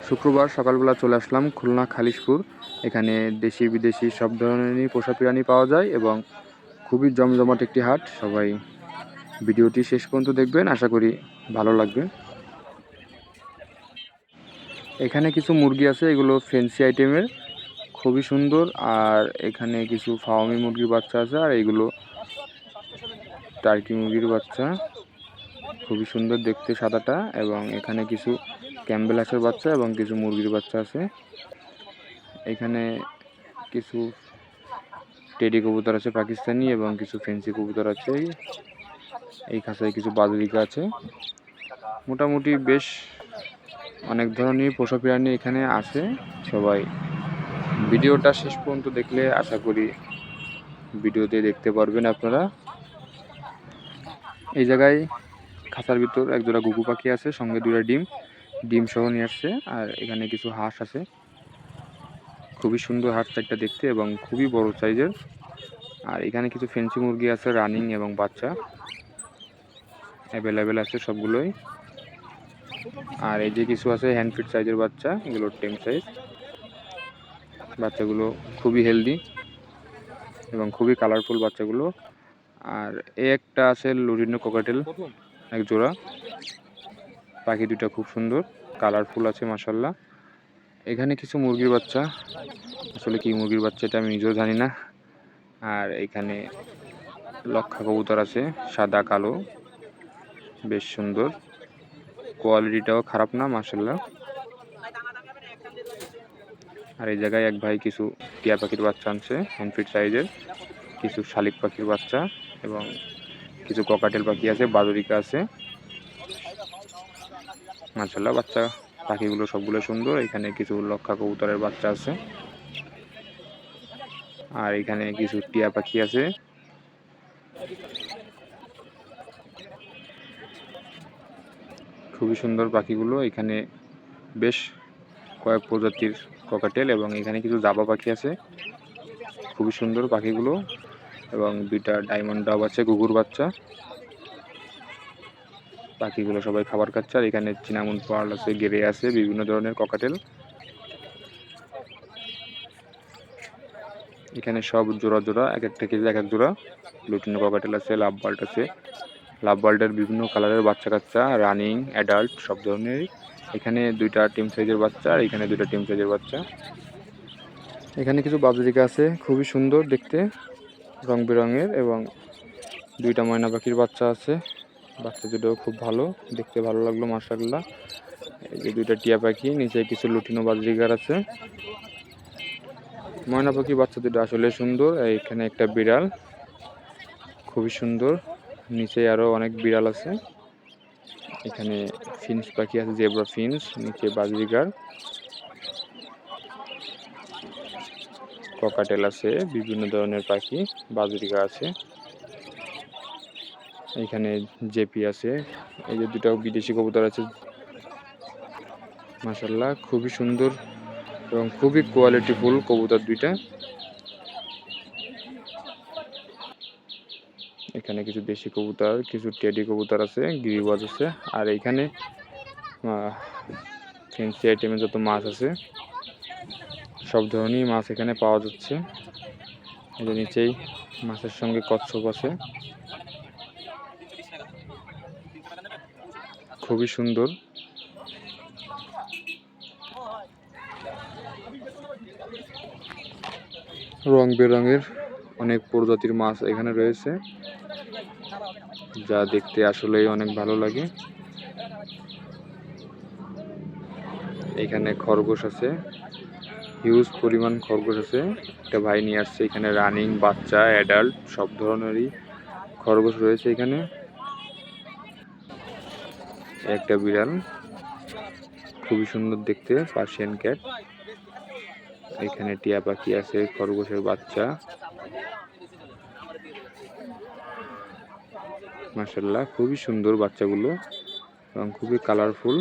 শুক্রবার সকালবেলা চলে আসলাম খুলনা খালিশপুর। এখানে দেশি বিদেশি সব ধরনেরই পোষা প্রাণী পাওয়া যায় এবং খুবই জমজমাট একটি হাট। সবাই ভিডিওটি শেষ পর্যন্ত দেখবেন, আশা করি ভালো লাগবে। এখানে কিছু মুরগি আছে, এগুলো ফেন্সি আইটেমের খুবই সুন্দর। আর এখানে কিছু ফাওয়ামি মুরগির বাচ্চা আছে, আর এগুলো টার্কি মুরগির বাচ্চা। খুবই সুন্দর দেখতে সাদাটা এবং এখানে কিছু ক্যাম্বেল হাঁসের বাচ্চা এবং কিছু মুরগির বাচ্চা আছে। এখানে কিছু টেডি কবুতর আছে পাকিস্তানি এবং কিছু ফেন্সি কবুতর আছে। এই খাঁচায় কিছু বাজরিকা আছে। মোটামুটি বেশ অনেক ধরনের পোষা প্রাণী এখানে আছে। সবাই ভিডিওটা শেষ পর্যন্ত দেখলে আশা করি ভিডিওতে দেখতে পারবেন আপনারা। এই জায়গায় খাঁচার ভিতর এক জোড়া গুগু পাখি আছে, সঙ্গে দুটা ডিম। ডিম সহ নিয়ে আসছে, আর এখানে কিছু হাঁস আছে। খুবই সুন্দর হাঁস চারটা দেখতে এবং খুবই বড় সাইজের। আর এখানে কিছু ফেন্সি মুরগি আছে, রানিং এবং বাচ্চা। অ্যাভেলেবেল আছে সবগুলোই। আর এই যে কিছু আছে হ্যান্ড ফিট সাইজের বাচ্চা, এগুলো টেম সাইজ। বাচ্চাগুলো খুবই হেলদি এবং খুবই কালারফুল বাচ্চাগুলো। আর এ একটা আছে লুরিনো কোকাটেল এক জোড়া। পাখি দুটা খুব সুন্দর কালারফুল আছে মাসাল্লাহ এখানে কিছু মুরগির বাচ্চা, আসলে কি মুরগির বাচ্চা এটা আমি নিজেও জানি না। আর এখানে লক্ষা কবুতর আছে, সাদা, কালো, বেশ সুন্দর। কোয়ালিটিটাও খারাপ না মাসাল্লাহ আর এই জায়গায় এক ভাই কিছু টিয়া পাখির বাচ্চা আনছে হ্যান্ডফিট সাইজের কিছু শালিক পাখির বাচ্চা এবং কিছু ককাটেল পাখি আছে, বাদরিকা আছে। মাসাল্লাহ বাচ্চা পাখিগুলো সবগুলো সুন্দর। এখানে কিছু লক্ষা কবুতরের বাচ্চা আছে। আর এখানে কিছু টিয়া পাখি আছে। খুবই সুন্দর পাখিগুলো। এখানে বেশ কয়েক প্রজাতির ককাটেল এবং এখানে কিছু জাবা পাখি আছে। খুবই সুন্দর পাখিগুলো এবং দুইটা ডায়মন্ড ডাব আছে গুগুর বাচ্চা। পাখিগুলো সবাই খাবার খাচ্ছে, আর এখানে চিনামুন পার্ল আছে গেরে আছে, বিভিন্ন ধরনের ককাটেল। এখানে সব জোড়া জোড়া, এক একটা কেজি এক এক জোড়া। লুটিনো ককাটেল আছে, লাভ বাল্ট আছে। লাভ বাল্টের বিভিন্ন কালারের বাচ্চা কাচ্চা, রানিং, অ্যাডাল্ট, সব ধরনেরই। এখানে দুইটা টিম সাইজের বাচ্চা, আর এখানে দুইটা টিম সাইজের বাচ্চা। এখানে কিছু বাবলিকা আছে, খুবই সুন্দর দেখতে, রং বেরঙের, এবং দুইটা ময়না পাখির বাচ্চা আছে। বাচ্চা দুটোও খুব ভালো, দেখতে ভালো লাগল মার্শাল্লাহ এই যে দুইটা টিয়া পাখি, নিচে কিছু লুটিনো বাজরিগার আছে। ময়না পাখি বাচ্চা দুটো আসলে সুন্দর এখানে একটা বিড়াল, খুবই সুন্দর। নিচে আরও অনেক বিড়াল আছে। এখানে ফিন্স পাখি আছে, জেব্রা ফিন্স নিচে বাজরিগার। ককাটেল আছে, বিভিন্ন ধরনের পাখি বাজরিকা আছে। এখানে জেপি আছে। এই যে দুটো বিদেশি কবুতর আছে। মাসাল্লাহ খুবই সুন্দর এবং খুবই কোয়ালিটিফুল কবুতর দুইটা। এখানে কিছু দেশি কবুতর, কিছু টেডি কবুতর আছে, গিরিবাজ আছে, আর এইখানে ফেন্সি আইটেমের যত মাছ আছে, সব ধরনেরই মাছ এখানে পাওয়া যাচ্ছে। এর নিচেই মাছের সঙ্গে কচ্ছপ আছে। খুবই সুন্দর। রং বেরঙের অনেক প্রজাতির মাছ এখানে রয়েছে, যা দেখতে আসলেই অনেক ভালো লাগে। এখানে খরগোশ আছে হিউজ পরিমাণ খরগোশ আছে। একটা ভাই নিয়ে আসছে, এখানে রানিং বাচ্চা অ্যাডাল্ট সব ধরনেরই খরগোশ রয়েছে এখানে। একটা বিড়াল। খুবই সুন্দর দেখতে পার্সিয়ান ক্যাট এখানে টিয়া পাখি আছে, খরগোশের বাচ্চা। মাসাল্লাহ খুবই সুন্দর বাচ্চাগুলো এবং খুবই কালারফুল